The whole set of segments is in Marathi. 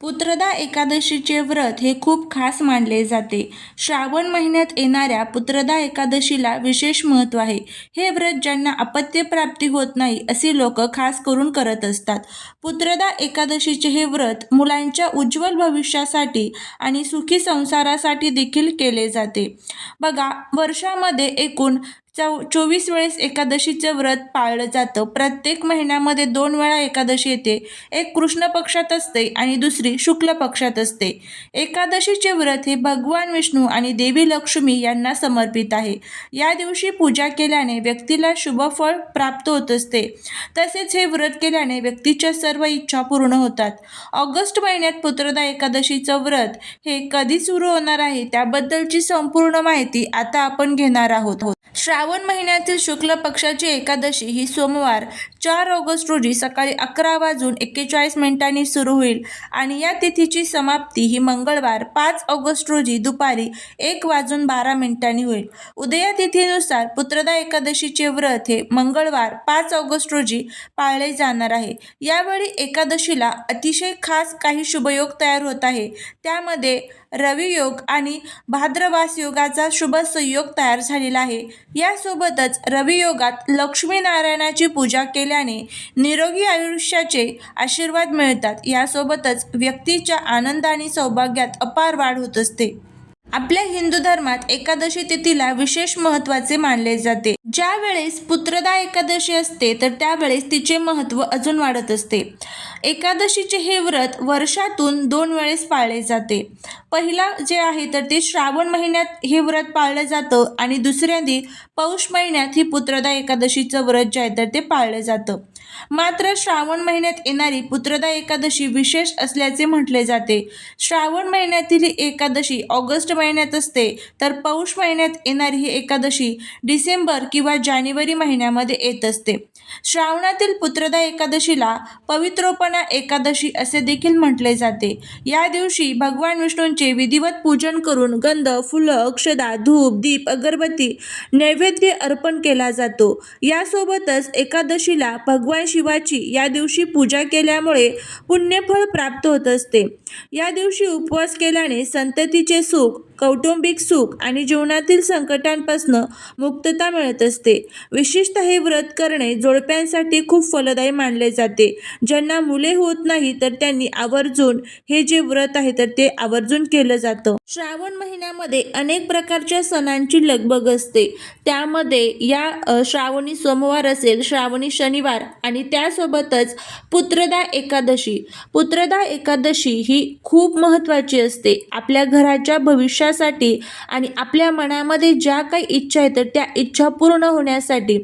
पुत्रदा एकादशीचे व्रत हे खूप खास मानले जाते. श्रावण महिन्यात येणाऱ्या पुत्रदा एकादशीला विशेष महत्त्व आहे. हे व्रत ज्यांना अपत्य प्राप्ती होत नाही असे लोक खास करून करत असतात. पुत्रदा एकादशीचे हे व्रत मुलांच्या उज्ज्वल भविष्यासाठी आणि सुखी संसारासाठी देखील केले जाते. बघा वर्षामध्ये एकूण चौ चोवीस वेळेस एकादशीचं व्रत पाळलं जातं. प्रत्येक महिन्यामध्ये दोन वेळा एकादशी येते. एक कृष्ण पक्षात असते आणि दुसरी शुक्ल पक्षात असते. एकादशीचे व्रत हे भगवान विष्णू आणि देवी लक्ष्मी यांना समर्पित आहे. या दिवशी पूजा केल्याने व्यक्तीला शुभफळ प्राप्त होत असते. तसेच हे व्रत केल्याने व्यक्तीच्या सर्व इच्छा पूर्ण होतात. ऑगस्ट महिन्यात पुत्रदा एकादशीचं व्रत हे कधी सुरू होणार आहे त्याबद्दलची संपूर्ण माहिती आता आपण घेणार आहोत. श्रावण महिन्यातील शुक्ल पक्षाची एकादशी ही सोमवार चार ऑगस्ट रोजी सकाळी अकरा वाजून एक्केचाळीस मिनिटांनी सुरू होईल आणि या तिथीची समाप्ती ही मंगळवार पाच ऑगस्ट रोजी दुपारी एक वाजून बारा मिनिटांनी होईल. उदया तिथीनुसार पुत्रदा एकादशीचे व्रत हे मंगळवार पाच ऑगस्ट रोजी पाळले जाणार आहे. यावेळी एकादशीला अतिशय खास काही शुभयोग तयार होत आहे. त्यामध्ये रवियोग आणि भाद्रवास योगाचा शुभ संयोग तयार झालेला आहे. यासोबतच रवियोगात लक्ष्मीनारायणाची पूजा केल्याने निरोगी आयुष्याचे आशीर्वाद मिळतात. यासोबतच व्यक्तीच्या आनंद आणि सौभाग्यात अपार वाढ होत असते. आपल्या हिंदू धर्मात एकादशी तिथीला विशेष महत्त्वाचे मानले जाते. ज्या वेळेस पुत्रदा एकादशी असते तर त्यावेळेस तिचे महत्त्व अजून वाढत असते. एकादशीचे हे व्रत वर्षातून दोन वेळेस पाळले जाते. पहिला जे आहे तर ते श्रावण महिन्यात हे व्रत पाळलं जातं आणि दुसऱ्यांदी पौष महिन्यात ही पुत्रदा एकादशीचं व्रत जे आहे तर ते पाळलं जातं. मात्र श्रावण महिन्यात येणारी पुत्रदा एकादशी विशेष असल्याचे म्हटले जाते. श्रावण महिन्यातील ही एकादशी ऑगस्ट महिन्यात असते तर पौष महिन्यात येणारी ही एकादशी डिसेंबर किंवा जानेवारी महिन्यामध्ये येत असते. श्रावणातील पुत्रदा एकादशीला पवित्रोपणा एकादशी असे देखील म्हटले जाते. या दिवशी भगवान विष्णूंचे विधिवत पूजन करून गंध फुलं अक्षदा धूप दीप अगरबत्ती नैवेद्य अर्पण केला जातो. यासोबतच एकादशीला भगवान शिवाची या दिवशी पूजा केल्यामुळे पुण्यफळ प्राप्त होत असते. या दिवशी उपवास केल्याने संततीचे सुख कौटुंबिक सुख आणि जीवनातील संकटांपासून मुक्तता मिळत असते. विशेषतः हे व्रत करणे जोडप्यांसाठी खूप फलदायी मानले जाते. ज्यांना मुले होत नाही तर त्यांनी आवर्जून हे जे व्रत आहे तर ते आवर्जून केलं जातं. श्रावण महिन्यामध्ये अनेक प्रकारच्या सणांची लगबग असते. त्यामध्ये या श्रावणी सोमवार असेल श्रावणी शनिवार आणि त्यासोबतच पुत्रदा एकादशी. पुत्रदा एकादशी ही खूप महत्त्वाची असते. आपल्या घराच्या भविष्यासाठी आणि आपल्या मनामध्ये ज्या काही इच्छा आहेत तर त्या इच्छा पूर्ण होण्यासाठी.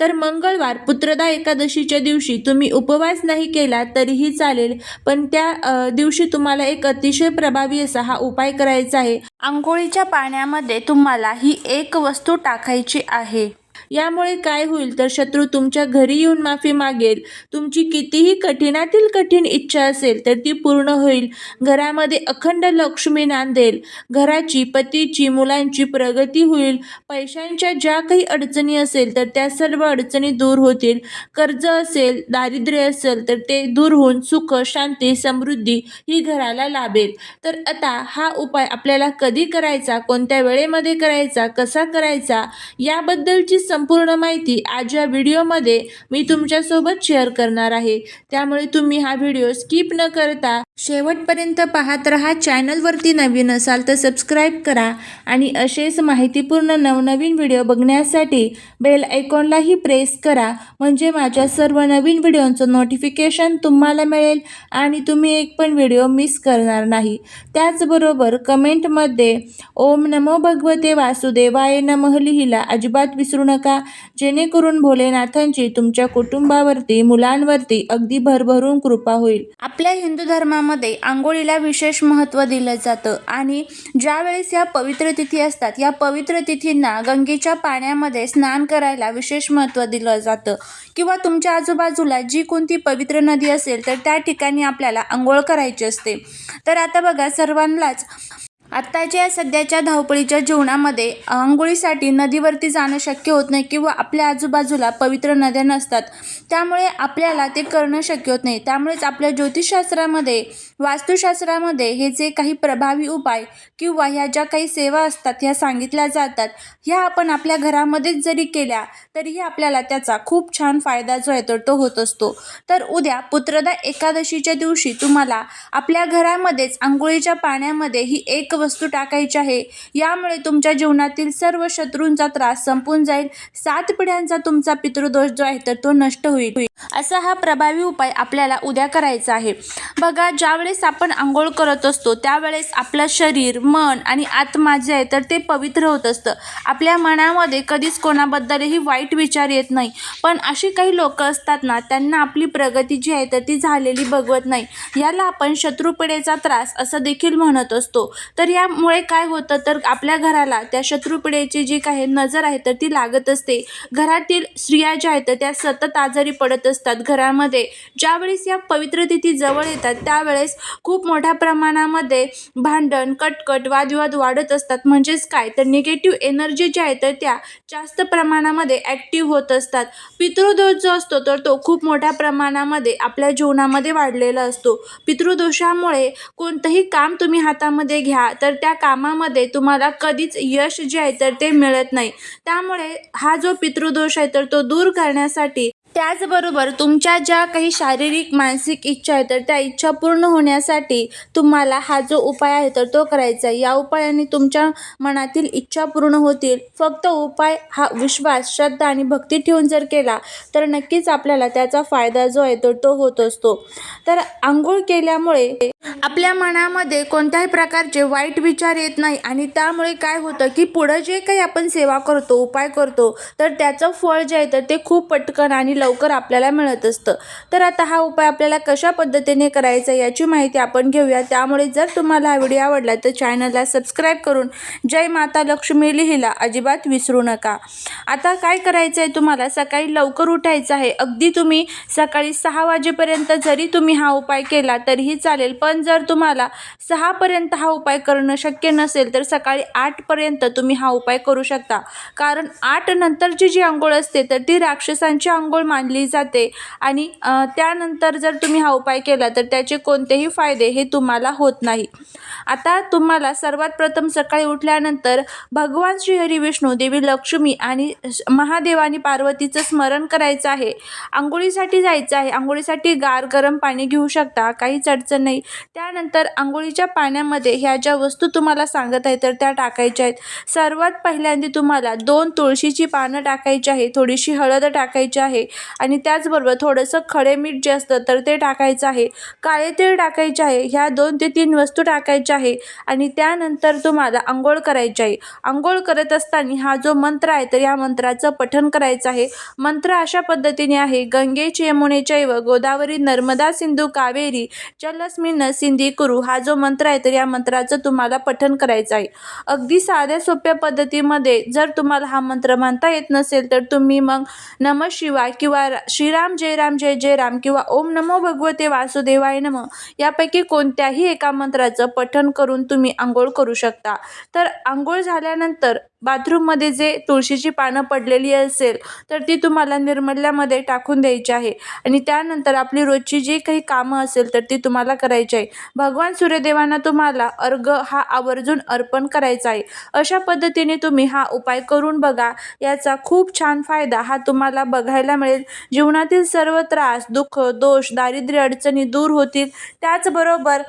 तर मंगळवार पुत्रदा एकादशीच्या दिवशी तुम्ही उपवास नाही केला तरीही चालेल पण त्या दिवशी तुम्हाला एक अतिशय प्रभावी असा हा उपाय करायचा आहे. आंघोळीच्या पाण्यामध्ये तुम्हाला ही एक वस्तू टाकायची आहे. यामुळे काय होईल तर शत्रू तुमच्या घरी येऊन माफी मागेल. तुमची कितीही कठीणातील कठीण इच्छा असेल तर ती पूर्ण होईल. घरामध्ये अखंड लक्ष्मी नांदेल. घराची पतीची मुलांची प्रगती होईल. पैशांच्या ज्या काही अडचणी असेल तर त्या सर्व अडचणी दूर होतील. कर्ज असेल दारिद्र्य असेल तर ते दूर होऊन सुख शांती समृद्धी ही घराला लाभेल. तर आता हा उपाय आपल्याला कधी करायचा कोणत्या वेळेमध्ये करायचा कसा करायचा याबद्दलची संपूर्ण माहिती आज या व्हिडिओमध्ये मी तुमच्यासोबत शेअर करणार आहे. त्यामुळे तुम्ही हा व्हिडिओ स्किप न करता शेवटपर्यंत पाहत रहा चॅनलवरती नवीन असाल तर सबस्क्राईब करा आणि असेच माहितीपूर्ण नवनवीन व्हिडिओ बघण्यासाठी बेल आयकॉनलाही प्रेस करा. म्हणजे माझ्या सर्व नवीन व्हिडिओंचं नोटिफिकेशन तुम्हाला मिळेल आणि तुम्ही एक पण व्हिडिओ मिस करणार नाही. त्याचबरोबर कमेंटमध्ये ओम नमो भगवते वासुदेवाय नमः लिहिला अजिबात विसरू नका. जेणेकरून भोलेनाथांची तुमच्या कुटुंबावरती मुलांवरती अगदी भरभरून कृपा होईल. आपल्या हिंदू धर्मा धर्मामध्ये आंघोळीला विशेष महत्त्व दिलं जातं. आणि ज्यावेळेस या पवित्र तिथी असतात या पवित्र तिथींना गंगेच्या पाण्यामध्ये स्नान करायला विशेष महत्त्व दिलं जातं. किंवा तुमच्या आजूबाजूला जी कोणती पवित्र नदी असेल तर त्या ठिकाणी आपल्याला आंघोळ करायची असते. तर आता बघा सर्वांनाच आत्ताच्या सध्याच्या धावपळीच्या जीवनामध्ये आंघोळीसाठी नदीवरती जाणं शक्य होत नाही किंवा आपल्या आजूबाजूला पवित्र नद्या नसतात. त्यामुळे आपल्याला ते करणं शक्य होत नाही. त्यामुळेच आपल्या ज्योतिषशास्त्रामध्ये वास्तुशास्त्रामध्ये हे जे काही प्रभावी उपाय किंवा ह्या ज्या काही सेवा असतात ह्या सांगितल्या जातात ह्या आपण आपल्या घरामध्येच जरी केल्या तरीही आपल्याला त्याचा खूप छान फायदा जो आहे तो होत असतो. तर उद्या पुत्रदा एकादशीच्या दिवशी तुम्हाला आपल्या घरामध्येच आंघोळीच्या पाण्यामध्ये ही एक वस्तू टाकायची आहे. यामुळे तुमच्या जीवनातील सर्व शत्रूंचा त्रास संपून जाईल. सात पिढ्यांचा तुमचा पितृदोष जो आहे तर तो नष्ट होईल. असा हा प्रभावी उपाय आपल्याला उद्या करायचा आहे. बघा ज्यावेळेस आपण आंघोळ करत असतो त्यावेळेस आपलं शरीर मन आणि आत्मा जे आहे तर ते पवित्र होत असतं. आपल्या मनामध्ये कधीच कोणाबद्दलही वाईट विचार येत नाही. पण अशी काही लोक असतात ना त्यांना आपली प्रगती जी आहे तर ती झालेली बघवत नाही. याला आपण शत्रुपिढेचा त्रास असं देखील म्हणत असतो. तर यामुळे काय होतं तर आपल्या घराला त्या शत्रुपिढेची जी काही नजर आहे तर ती लागत असते. घरातील स्त्रिया ज्या आहेत तर त्या सतत आजारी पडत असतात. घरामध्ये ज्यावेळेस या पवित्र तिथी जवळ येतात त्यावेळेस खूप मोठ्या प्रमाणामध्ये भांडण कटकट वादविवाद वाढत असतात. म्हणजेच काय? तर निगेटिव्ह एनर्जी ज्या आहेत तर त्या जास्त प्रमाणामध्ये ॲक्टिव्ह होत असतात. पितृदोष जो असतो तर तो खूप मोठ्या प्रमाणामध्ये आपल्या जीवनामध्ये वाढलेला असतो. पितृदोषामुळे कोणतंही काम तुम्ही हातामध्ये घ्या तर त्या कामामध्ये तुम्हाला कधीच यश जे आहे तर ते मिळत नाही. त्यामुळे हा जो पितृदोष आहे तर तो दूर करण्यासाठी त्याचबरोबर तुमच्या ज्या काही शारीरिक मानसिक इच्छा आहेत तर त्या इच्छा पूर्ण होण्यासाठी तुम्हाला हा जो उपाय आहे तर तो करायचा आहे. या उपायाने तुमच्या मनातील इच्छा पूर्ण होतील. फक्त उपाय हा विश्वास श्रद्धा आणि भक्ती ठेवून जर केला तर नक्कीच आपल्याला त्याचा फायदा जो आहे तर तो होत असतो. तर आंघोळ केल्यामुळे आपल्या मनामध्ये कोणत्याही प्रकारचे वाईट विचार येत नाही आणि त्यामुळे काय होतं की पुढं जे काही आपण सेवा करतो उपाय करतो तर त्याचं फळ जे आहे तर ते खूप पटकन आणि लवकर आपल्याला मिळत असतं. तर आता हा उपाय आपल्याला कशा पद्धतीने करायचा याची माहिती आपण घेऊया. त्यामुळे जर तुम्हाला हा व्हिडिओ आवडला तर चॅनलला सबस्क्राईब करून जय माता लक्ष्मी लिहिला अजिबात विसरू नका. आता काय करायचं आहे तुम्हाला? सकाळी लवकर उठायचं आहे. अगदी तुम्ही सकाळी सहा वाजेपर्यंत जरी तुम्ही हा उपाय केला तरीही चालेल. पण जर तुम्हाला सहापर्यंत हा उपाय करणं शक्य नसेल तर सकाळी आठपर्यंत तुम्ही हा उपाय करू शकता. कारण आठ नंतरची जी आंघोळ असते तर ती राक्षसांची आंघोळ मानली जाते. आणि त्यानंतर जर तुम्ही हा उपाय केला तर त्याचे कोणतेही फायदे हे तुम्हाला होत नाही. आता तुम्हाला सर्वात प्रथम सकाळी उठल्यानंतर भगवान श्रीहरी विष्णू देवी लक्ष्मी आणि महादेवानी महादेव आणि पार्वतीचं स्मरण करायचं आहे. आंघोळीसाठी जायचं आहे. आंघोळीसाठी गार गरम पाणी घेऊ शकता. काहीच अडचण नाही. त्यानंतर आंघोळीच्या पाण्यामध्ये ह्या ज्या वस्तू तुम्हाला सांगत आहे तर त्या टाकायच्या आहेत. सर्वात पहिल्यांदा तुम्हाला दोन तुळशीची पानं टाकायची आहे थोडीशी हळद टाकायची आहे आणि त्याचबरोबर थोडंसं खडे मीठ जे असतं तर ते टाकायचं आहे. काळे तीळ टाकायचे आहे ह्या दोन ते तीन वस्तू टाकायच्या आहे आणि त्यानंतर तुम्हाला आंघोळ करायची आहे. आंघोळ करत असताना हा जो मंत्र आहे तर या मंत्राचं पठण करायचं आहे. मंत्र अशा पद्धतीने आहे गंगेचे यमुनेचैव गोदावरी नर्मदा सिंधू कावेरी जलस्मिन सिंधी कुरु. हा जो मंत्र आहे तर या मंत्राचं तुम्हाला पठण करायचं आहे. अगदी साध्या सोप्या पद्धतीमध्ये जर तुम्हाला हा मंत्र म्हणता येत नसेल तर तुम्ही मग नम शिवाय किंवा श्रीराम जय राम जय जय राम किंवा ओम नमो भगवते वासुदेवाय नम यापैकी कोणत्याही एका मंत्राचं पठण करून तुम्ही आंघोळ करू शकता. तर आंघोळ झाल्यानंतर बाथरूममध्ये जे तुळशीची पानं पडलेली असेल तर ती तुम्हाला निर्मल्यामध्ये टाकून द्यायची आहे. आणि त्यानंतर आपली रोजची जी काही कामं असेल तर ती तुम्हाला करायची आहे. भगवान सूर्यदेवांना तुम्हाला अर्घ हा आवर्जून अर्पण करायचा आहे. अशा पद्धतीने तुम्ही हा उपाय करून बघा. याचा खूप छान फायदा हा तुम्हाला बघायला मिळेल. जीवनातील सर्व त्रास दुःख दोष दारिद्र्य अडचणी दूर होतील. त्याचबरोबर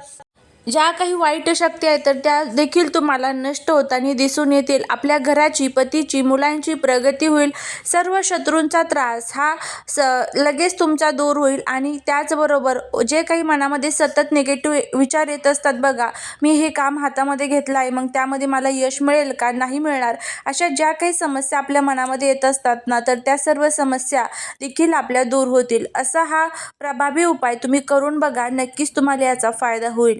ज्या काही वाईट शक्ती आहेत तर त्या देखील तुम्हाला नष्ट होताना दिसून येतील. आपल्या घराची पतीची मुलांची प्रगती होईल. सर्व शत्रूंचा त्रास हा स लगेच तुमचा दूर होईल. आणि त्याचबरोबर जे काही मनामध्ये सतत निगेटिव्ह विचार येत असतात बघा मी हे काम हातामध्ये घेतलं आहे मग त्यामध्ये मला यश मिळेल का? नाही मिळणार. अशा ज्या काही समस्या आपल्या मनामध्ये येत असतात ना तर त्या सर्व समस्या देखील आपल्या दूर होतील. असा हा प्रभावी उपाय तुम्ही करून बघा. नक्कीच तुम्हाला याचा फायदा होईल.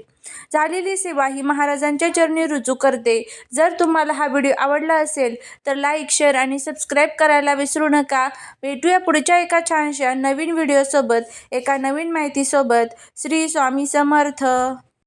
झालेली सेवा ही महाराजांच्या चरणी रुजू करते. जर तुम्हाला हा व्हिडिओ आवडला असेल तर लाईक शेअर आणि सबस्क्राईब करायला विसरू नका. भेटूया पुढच्या एका छानशा नवीन व्हिडिओसोबत एका नवीन माहितीसोबत. श्री स्वामी समर्थ.